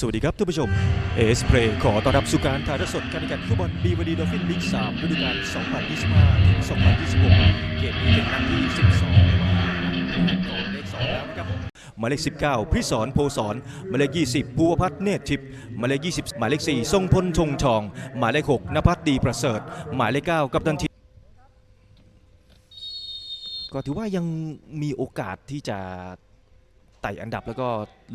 สวัสดีครับท่านผู้ชม เอสเพลย์ขอต้อนรับสู่การถ่ายทอดสดการแข่งขันฟุตบอลบีวดีดอฟฟินลีก3ฤดูกาล 2025 ถึง 2026 เกมนี้เป็นนัดที่ 12แต่ว่านัดแรกขอเลข2แล้วนะครับหมายเลข 19 พิศรโพศรหมายเลข 20 ภูวพัฒน์เนตรทิพย์หมายเลข 20 หมายเลข 4 ทรงพลชงทอง หมายเลข 6นภัสดีประเสริฐ หมายเลข 9 กัปตันทีก็ถือว่ายังมีโอกาสที่จะ ไต่อันดับแล้วก็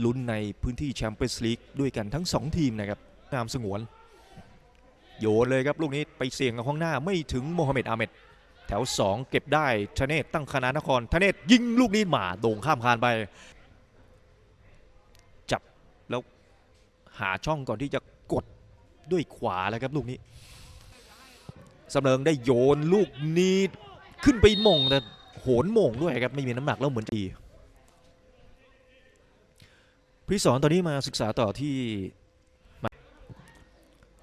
ลุ้นในพื้นที่แชมเปี้ยนส์ลีกด้วยกันทั้ง 2 ทีมนะครับนามสงวน โยนเลยครับลูกนี้ไปเสี่ยงกับข้างหน้าไม่ถึงโมฮัมเหม็ดอาเมดแถว 2 เก็บได้ธเนศตั้งคณานครธเนศยิงลูกนี้หมาโด่งข้ามคานไป จับแล้วหาช่องก่อนที่จะกดด้วยขวาแล้วครับลูกนี้สำเริงได้โยนลูกนี้ขึ้นไปหมงแต่โหนหมงด้วยครับไม่มีน้ำหนักแล้วเหมือนดี พี่สอนตอนนี้มาศึกษาต่อที่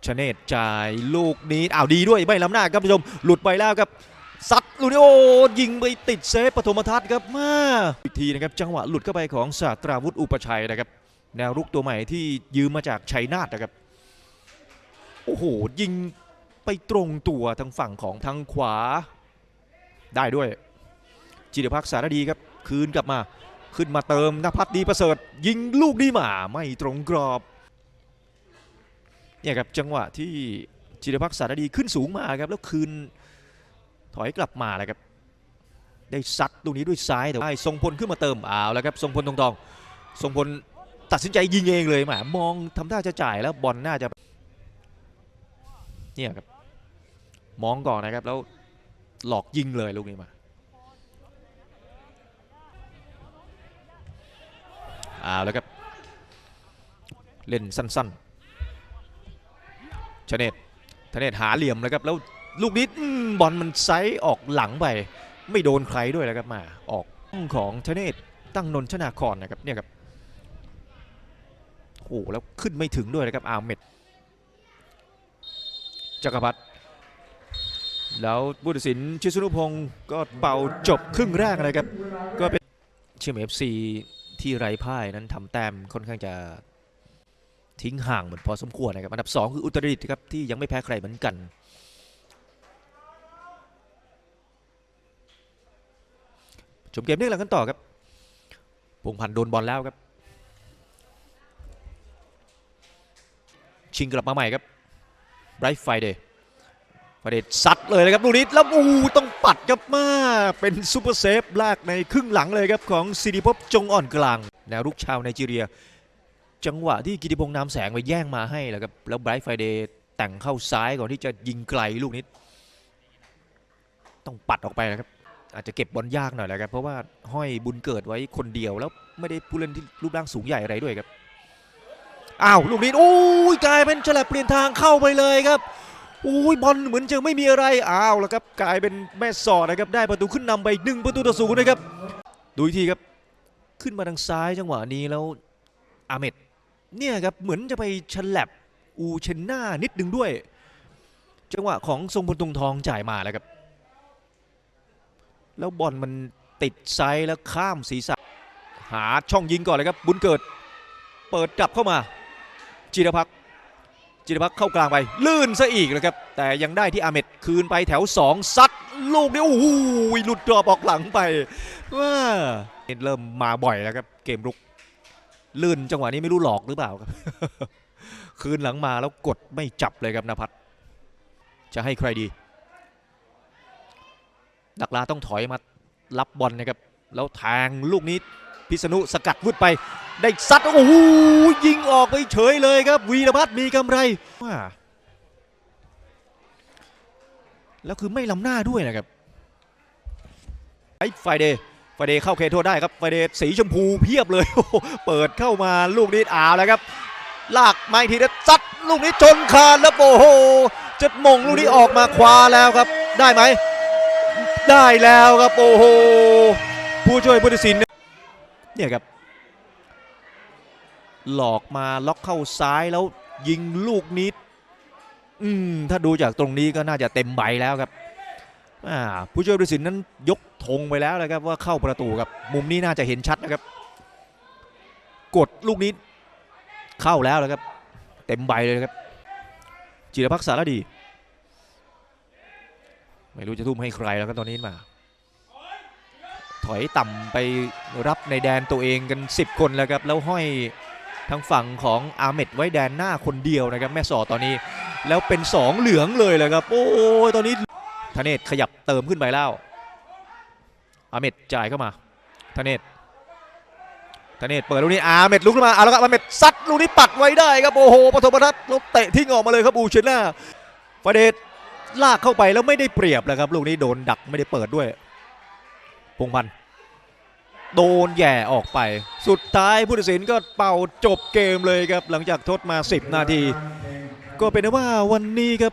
ชเนตจ่ายลูกนี้อ้าวดีด้วยไม่ล้ำหน้าครับท่านผู้ชมหลุดไปแล้วครับซัดลูนี้โอยิงไปติดเซฟปฐมทัศน์ครับมาอีกทีนะครับจังหวะหลุดเข้าไปของศาสตราวุธอุปชัยนะครับ แนวรุกตัวใหม่ที่ยืมมาจากชัยนาทนะครับโอ้โหยิงไปตรงตัวทางฝั่งของทางขวา ได้ด้วยจิรพักษ์สารดีครับ คืนกลับมา ขึ้นมาเติมนภัสดีประเสริฐ ยิงลูกนี้มาไม่ตรงกรอบเนี่ยครับจังหวะที่จิรพักษ์สารดีขึ้นสูงมาครับแล้วคืนถอยกลับมาแล้วครับได้ซัดลูกนี้ด้วยซ้ายแต่ว่าทรงพลขึ้นมาเติมเอาแล้วครับทรงพลตรงๆทรงพลตัดสินใจยิงเองเลยแหมมองทำท่าจะจ่ายแล้วบอลน่าจะเนี่ยครับมองก่อนนะครับแล้วหลอกยิงเลยลูกนี้มา เอาแล้วครับ เล่นสั้นๆชเนตชเนตหาเหลี่ยมแล้วครับ แล้วลูกนี้บอลมันไซส์ออกหลังไป ไม่โดนใครด้วยแล้วครับมา ออกของชเนตตั้งนนทนาคอนนะครับเนี่ยครับโอ้แล้วขึ้นไม่ถึงด้วยนะครับอาเมดจักรพัฒน์แล้วบุตรศิลป์ชิสุนุพงศ์ก็เป่าจบครึ่งแรกนะครับ ก็เป็นเชียงเอฟซี ที่ไร้พ่ายนั้นทำแต้มค่อนข้างจะทิ้งห่างเหมือนพอสมควรนะครับ อันดับ 2 คืออุตรดิตถ์ครับที่ยังไม่แพ้ใครเหมือนกัน ชมเกมนี้หลังกันต่อครับพงพันธ์โดนบอลแล้วครับ ชิงกลับมาใหม่ครับไบรท์ไฟเดย์ ไฟเดย์ซัดเลยนะครับลูกนี้แล้วอูต้องปัดครับมาเป็นซูเปอร์เซฟลากในครึ่งหลังเลยครับของสิริภพจงอ่อนกลางแนวรุกชาวไนจีเรีย จังหวะที่กิติพงษ์นามแสงไปแย่งมาให้แล้วครับแล้วไบรท์ไฟเดย์แต่งเข้าซ้ายก่อนที่จะยิงไกลลูกนี้ต้องปัดออกไปนะครับอาจจะเก็บบอลยากหน่อยแหละครับเพราะว่าห้อยบุญเกิดไว้คนเดียวแล้วไม่ได้ผู้เล่นที่รูปร่างสูงใหญ่อะไรด้วยครับอ้าวลูกนี้โอ้ยกลายเป็นฉลับเปลี่ยนทางเข้าไปเลยครับ อ้ยบอลเหมือนจะไม่มีอะไรอ้าวแล้วครับกลายเป็นแม่สอดนะครับได้ประตูขึ้นนำไปหนึ่งประตูต่อศูนย์นะครับดูอีกทีครับขึ้นมาทางซ้ายจังหวะนี้แล้วอาเมดเนี่ยครับเหมือนจะไปฉลับอูเชนน่านิดนึงด้วย จังหวะของทรงพลตรงทองจ่ายมาแล้วครับ แล้วบอลมันติดไซด์แล้วข้ามศีรษะ หาช่องยิงก่อนเลยครับบุญเกิด เปิดกลับเข้ามาจิรพักษ์ จิรพักเข้ากลางไปลื่นซะอีกนะครับ แต่ยังได้ที่อาเมดคืนไปแถว 2 ซัดลูกนี้โอ้โหหลุดกรอบออกหลังไปว้าเริ่มมาบ่อยแล้วครับ เกมรุก ลื่นจังหวะนี้ไม่รู้หลอกหรือเปล่าครับ คืนหลังมาแล้วกดไม่จับเลยครับนภัทรจะให้ใครดี ดักลาต้องถอยมารับบอลนะครับ แล้วแทงลูกนี้ พิษณุสกัดวุดไปได้ซัดโอ้โหยิงออกไปเฉยเลยครับ วีรพัฒน์มีกำไรว้าแล้วคือไม่ล้ำหน้าด้วยนะครับไอ้ไฟเดย์ไฟเดย์เข้าเขตโทษได้ครับไฟเดย์สีชมพูเพียบเลยโอ้โหเปิดเข้ามาลูกนี้อ้าวแล้วครับ ลากไม้ทีแล้วซัดลูกนี้ชนคานแล้วโอ้โหจะมงลูกนี้ออกมาคว้าแล้วครับ ได้ไหม ได้แล้วครับโอ้โหผู้ช่วยผู้ตัดสิน เนี่ยครับหลอกมาล็อกเข้าซ้ายแล้วยิงลูกนี้อืมถ้าดูจากตรงนี้ก็น่าจะเต็มใบแล้วครับอ่าผู้ช่วยผู้สินนั้นยกธงไปแล้วนะครับว่าเข้าประตูครับมุมนี้น่าจะเห็นชัดนะครับ กดลูกนี้เข้าแล้วแล้วครับ เต็มใบเลยครับ จิรพักษารดี ไม่รู้จะทุ่มให้ใครแล้วก็ตอนนี้มา ถอยต่ำไปรับในแดนตัวเองกัน 10 คนแล้วครับ แล้วห้อยทางฝั่งของอาเมดไว้แดนหน้าคนเดียวนะครับ แม่สอตอนนี้ แล้วเป็น 2 เหลืองเลยเลยครับ โอ้ตอนนี้ธเนศขยับเติมขึ้นไปแล้วอาเมดจ่ายเข้ามาธเนศธเนศเปิดลูกนี้อาเมดลุกขึ้นมาเอาแล้วครับอาเมดซัดลูกนี้ปัดไว้ได้ครับโอ้โหปฐมทัศน์ล้วเตะทิ้งออกมาเลยครับอูเชน่าฟาเดชลากเข้าไปแล้วไม่ได้เปรียบแล้วครับลูกนี้โดนดักไม่ได้เปิดด้วย พงพันธ์โดนแย่ออกไป สุดท้ายผู้ตัดสินก็เป่าจบเกมเลยครับ หลังจากทดมา 10 นาที ก็เป็นว่าวันนี้ครับ